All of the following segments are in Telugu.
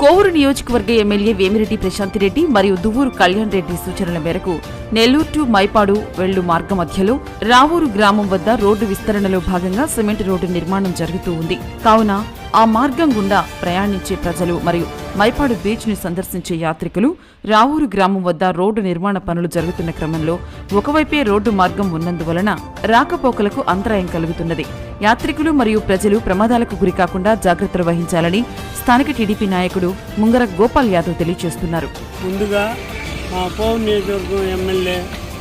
కోవూరు నియోజకవర్గ ఎమ్మెల్యే వేమిరెడ్డి ప్రశాంతిరెడ్డి మరియు దువ్వూరు కళ్యాణ్ రెడ్డి సూచనల మేరకు నెల్లూరు టు మైపాడు వెళ్ళు మార్గ మధ్యలో రావూరు గ్రామం వద్ద రోడ్డు విస్తరణలో భాగంగా సిమెంట్ రోడ్డు నిర్మాణం జరుగుతూ ఉంది. కావున ఆ మార్గం గుండా ప్రయాణించే ప్రజలు మరియు మైపాడు బీచ్ని సందర్శించే యాత్రికులు రావూరు గ్రామం వద్ద రోడ్డు నిర్మాణ పనులు జరుగుతున్న క్రమంలో ఒకవైపే రోడ్డు మార్గం ఉన్నందువలన రాకపోకలకు అంతరాయం కలుగుతున్నది. యాత్రికులు మరియు ప్రజలు ప్రమాదాలకు గురికాకుండా జాగ్రత్తలు వహించాలని స్థానిక టీడీపీ నాయకుడు ముంగర గోపాల్ యాదవ్ తెలియజేస్తున్నారు. ముందుగా మా పౌర్ నియోజకవర్గం ఎమ్మెల్యే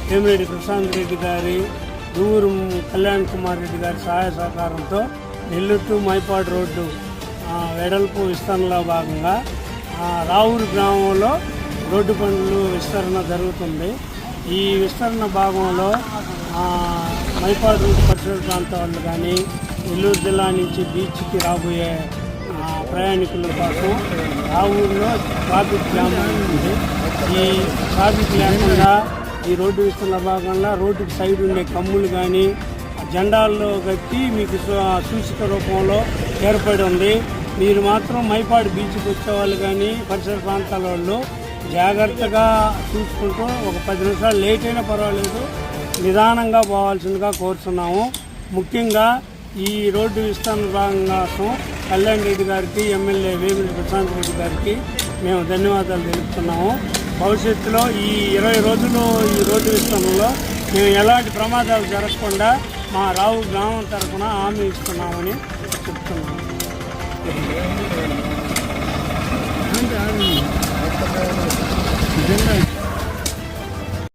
వేమిరెడ్డి ప్రశాంత్ రెడ్డి గారి దూరు కళ్యాణ్ కుమార్ రెడ్డి గారి సహాయ సహకారంతో నెల్లూరు టు మైపాడు రోడ్డు వెడల్పు విస్తరణలో భాగంగా రావూరు గ్రామంలో రోడ్డు పనులు విస్తరణ జరుగుతుంది. ఈ విస్తరణ భాగంలో మైపాడు రోడ్డు పరిసర ప్రాంత వాళ్ళు కానీ నెల్లూరు జిల్లా నుంచి బీచ్కి రాబోయే ప్రయాణికుల కోసం ఆ ఊరిలో ట్రాఫిక్ జామ్ ఉంది. ఈ ట్రాఫిక్ లేకుండా ఈ రోడ్డు విస్తున్న భాగంలో రోడ్డుకి సైడ్ ఉండే కమ్ములు కానీ జెండాల్లో కట్టి మీకు సు- సూచిక రూపంలో ఏర్పడి ఉంది. మీరు మాత్రం మైపాడు బీచ్కి వచ్చేవాళ్ళు కానీ పరిసర ప్రాంతాల వాళ్ళు జాగ్రత్తగా చూసుకుంటూ ఒక పది నిమిషాలు లేట్ అయినా పర్వాలేదు. నిదానంగా పోవాల్సిందిగా కోరుతున్నాము. ముఖ్యంగా ఈ రోడ్డు విస్తరణ భాగంగా కోసం కళ్యాణ్ రెడ్డి గారికి ఎమ్మెల్యే వేమిరెడ్డి ప్రశాంత్ రెడ్డి గారికి మేము ధన్యవాదాలు తెలుపుతున్నాము. భవిష్యత్తులో ఈ ఇరవై రోజులు ఈ రోడ్డు విస్తరణలో మేము ఎలాంటి ప్రమాదాలు జరగకుండా మా రావు గ్రామం తరఫున హామీ ఇస్తున్నామని చెప్తున్నాము.